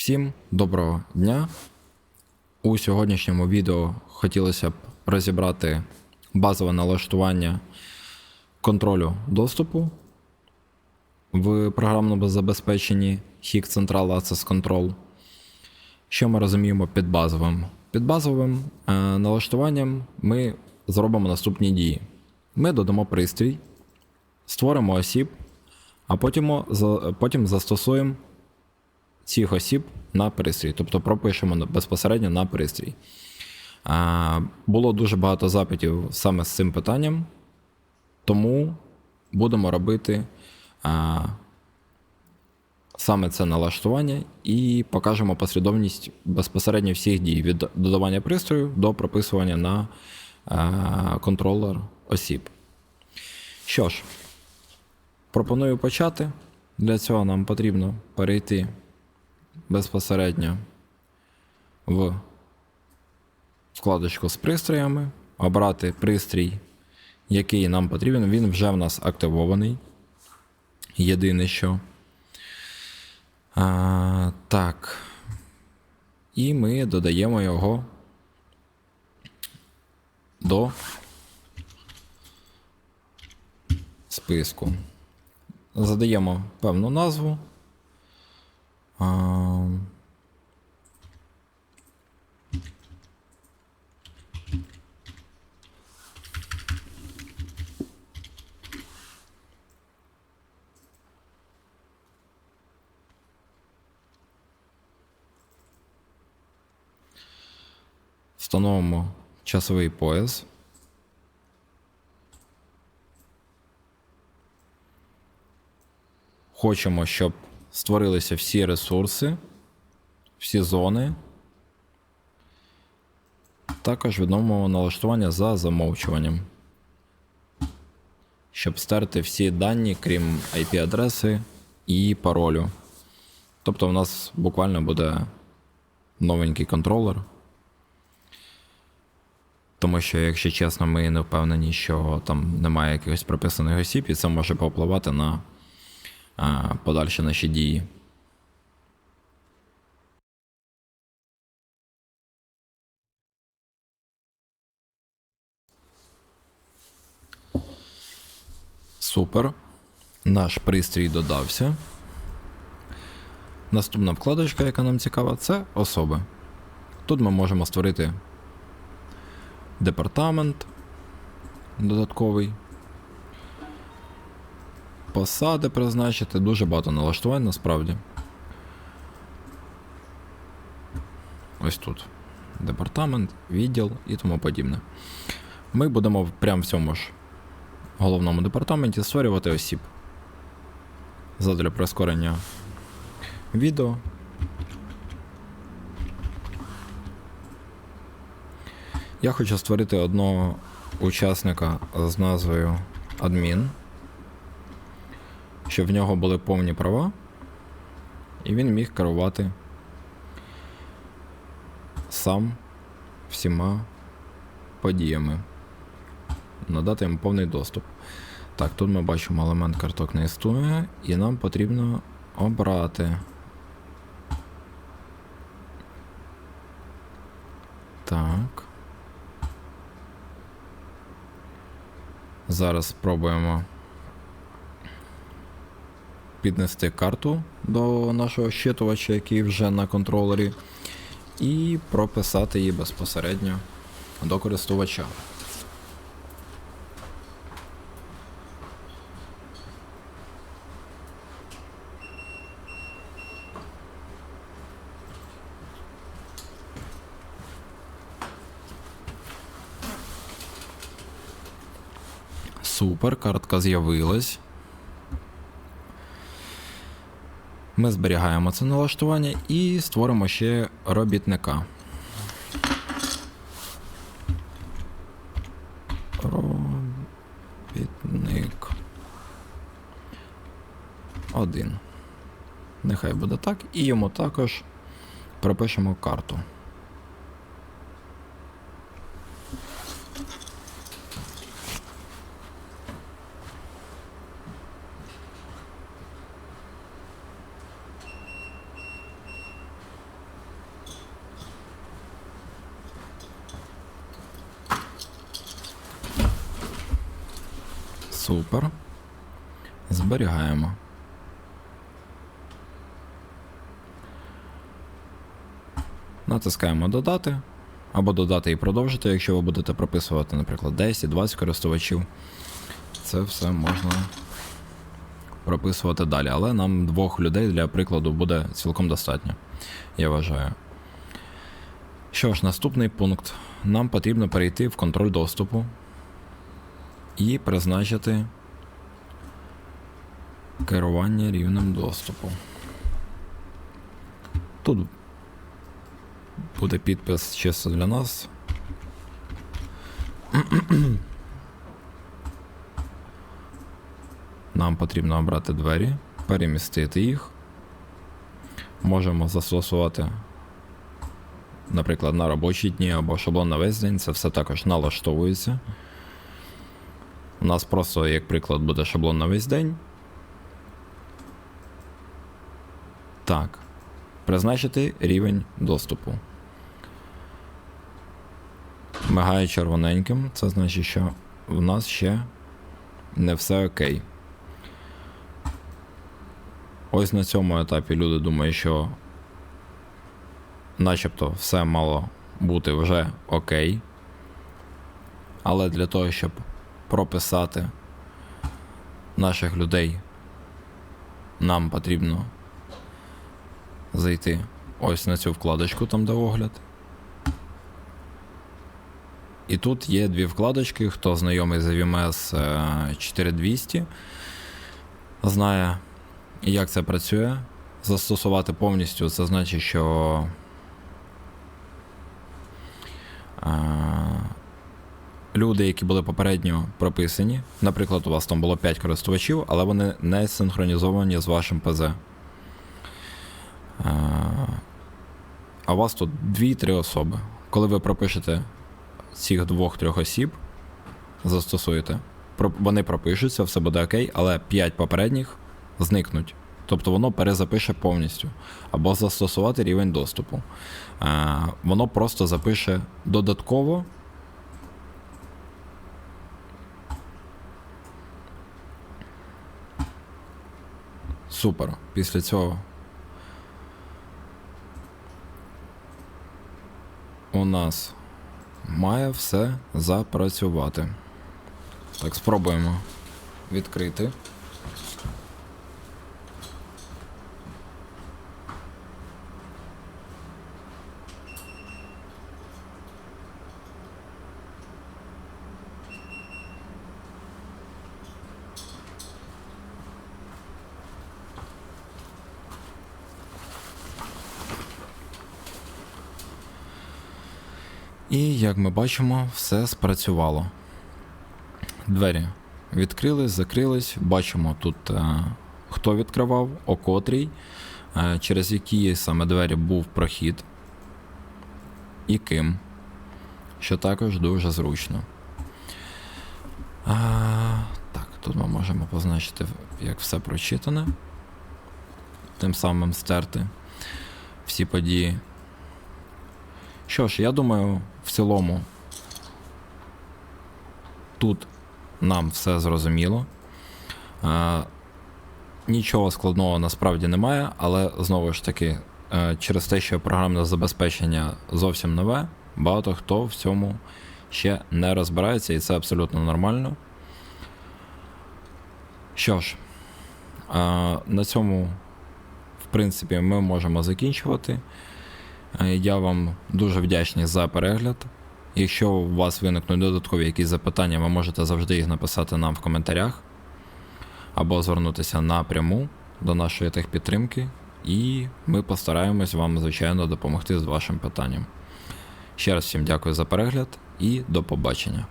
Всім доброго дня. У сьогоднішньому відео хотілося б розібрати базове налаштування контролю доступу в програмному забезпеченні HIC Central Access Control. Що ми розуміємо під базовим? Під базовим е, налаштуванням ми зробимо наступні дії. Ми додамо пристрій, створимо осіб, а потім, потім застосуємо цих осіб на пристрій, тобто пропишемо безпосередньо на пристрій. Було дуже багато запитів саме з цим питанням, тому будемо робити саме це налаштування і покажемо послідовність безпосередньо всіх дій від додавання пристрою до прописування на контролер осіб. Що ж, пропоную почати. Для цього нам потрібно перейти безпосередньо в вкладочку з пристроями, обрати пристрій, який нам потрібен. Він вже в нас активований. Єдине що. А, так. І ми додаємо його до списку. Задаємо певну назву. А, Встановимо часовий пояс. Хочемо, щоб створилися всі ресурси, всі зони. Також відновимо налаштування за замовчуванням. Щоб стерти всі дані, крім IP-адреси і паролю. Тобто в нас буквально буде новенький контролер. Тому що, якщо чесно, ми не впевнені, що там немає якихось прописаних осіб, і це може повпливати на подальші наші дії. Супер. Наш пристрій додався. Наступна вкладочка, яка нам цікава, це особи. Тут ми можемо створити департамент додатковий. Посади призначити, дуже багато налаштувань насправді. Ось тут. Департамент, відділ і тому подібне. Ми будемо прямо в цьому ж головному департаменті створювати осіб. Задля прискорення відео. Я хочу створити одного учасника з назвою адмін, щоб в нього були повні права, і він міг керувати сам всіма подіями, надати йому повний доступ. Так, тут ми бачимо елемент карток не існує, і нам потрібно обрати. Так. Зараз спробуємо піднести карту до нашого щитувача, який вже на контролері, і прописати її безпосередньо до користувача. Супер, картка з'явилась. Ми зберігаємо це налаштування і створимо ще робітника. Робітник. Один. Нехай буде так. І йому також пропишемо карту. Супер. Зберігаємо. Натискаємо додати. Або додати і продовжити, якщо ви будете прописувати, наприклад, 10-20 користувачів. Це все можна прописувати далі. Але нам двох людей для прикладу буде цілком достатньо, я вважаю. Що ж, наступний пункт. Нам потрібно перейти в контроль доступу і призначити керування рівнем доступу. Тут буде підпис чисто для нас. Нам потрібно обрати двері, перемістити їх. Можемо застосувати, наприклад, на робочі дні або шаблон на весь день. Це все також налаштовується. У нас просто, як приклад, буде шаблон на весь день. Так. Призначити рівень доступу. Мигає червоненьким, це значить, що в нас ще не все окей. Ось на цьому етапі люди думають, що начебто все мало бути вже окей. Але для того, щоб прописати наших людей, нам потрібно зайти ось на цю вкладочку, там де огляд. І тут є дві вкладочки. Хто знайомий з VMS е, 4200, знає, як це працює. Застосувати повністю це значить, що люди, які були попередньо прописані, наприклад, у вас там було 5 користувачів, але вони не синхронізовані з вашим ПЗ. Е, А у вас тут 2-3 особи. Коли ви пропишете цих двох-трьох осіб, застосуєте, вони пропишуться, все буде окей, але 5 попередніх зникнуть. Тобто воно перезапише повністю. Або застосувати рівень доступу. Е, Воно просто запише додатково. Супер. Після цього у нас має все запрацювати. Так, спробуємо відкрити. І як ми бачимо, все спрацювало. Двері відкрились, закрились. Бачимо тут, е, хто відкривав, о котрій, е, через які саме двері був прохід і ким, що також дуже зручно. А, так, тут ми можемо позначити, як все прочитане, тим самим стерти всі події. Що ж, я думаю, в цілому тут нам все зрозуміло. Е, нічого складного насправді немає, але знову ж таки, е, через те, що програмне забезпечення зовсім нове, багато хто в цьому ще не розбирається, і це абсолютно нормально. Що ж, е, на цьому, в принципі, ми можемо закінчувати. Е, Я вам дуже вдячний за перегляд. Якщо у вас виникнуть додаткові якісь запитання, ви можете завжди їх написати нам в коментарях або звернутися напряму до нашої техпідтримки, і ми постараємось вам, звичайно, допомогти з вашим питанням. Ще раз всім дякую за перегляд і до побачення.